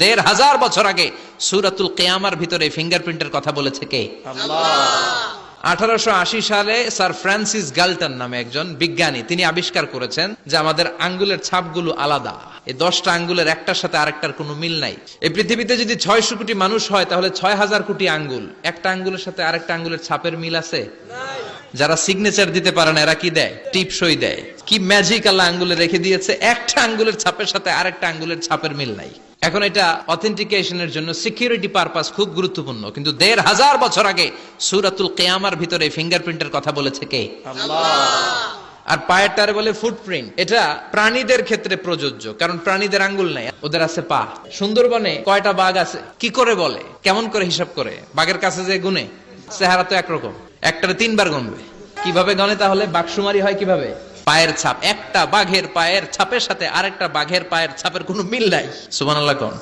দেড় হাজার বছর আগে সুরাতুল কেয়ামার ভিতরে ফিঙ্গারপ্রিন্টের কথা বলেছে কে? আঠারোশো আশি সালে স্যার ফ্রান্সিস গাল্টন নামে একজন বিজ্ঞানী তিনি আবিষ্কার করেছেন যে আমাদের আঙ্গুলের ছাপগুলো আলাদা। এই দশটা আঙ্গুলের একটার সাথে আরেকটার কোনো মিল নাই। এই পৃথিবীতে যদি ছয়শো কোটি মানুষ হয় তাহলে ছয় হাজার কোটি আঙ্গুল। একটা আঙ্গুলের সাথে আরেকটা আঙ্গুলের ছাপের মিল আছে? যারা সিগনেচার দিতে পারে না এরা কি দেয়? টিপসই দেয়। কি ম্যাজিক আল্লাহ আঙ্গুলে রেখে দিয়েছে? একটা আঙ্গুলের ছাপের সাথে আরেকটা আঙ্গুলের ছাপের মিল নাই। এখন এটা অথেন্টিকেশনের জন্য সিকিউরিটি পারপাস খুব গুরুত্বপূর্ণ। কিন্তু দেড় হাজার বছর আগে সুরাতুল কেয়ামার ভিতরে ফিঙ্গারপ্রিন্টের কথা বলেছে কে? আর পায়ের টারে বলে ফুটপ্রিন্ট এটা প্রাণীদের ক্ষেত্রে প্রযোজ্য কারণ প্রাণীদের আঙ্গুল নাই ওদের আছে পা। সুন্দরবনে কয়টা বাঘ আছে? কি করে বলে? কেমন করে হিসাব করে? বাঘের কাছে যে গুনে চেহারা তো একরকম। একটারে তিনবার গণবে কীভাবে গনে তাহলে? বাঘসুমারি হয় কীভাবে? পায়ের ছাপ, একটা বাঘের পায়ের ছাপের সাথে আরেকটা বাঘের পায়ের ছাপের কোনো মিল নাই। সুবহানাল্লাহ কোন।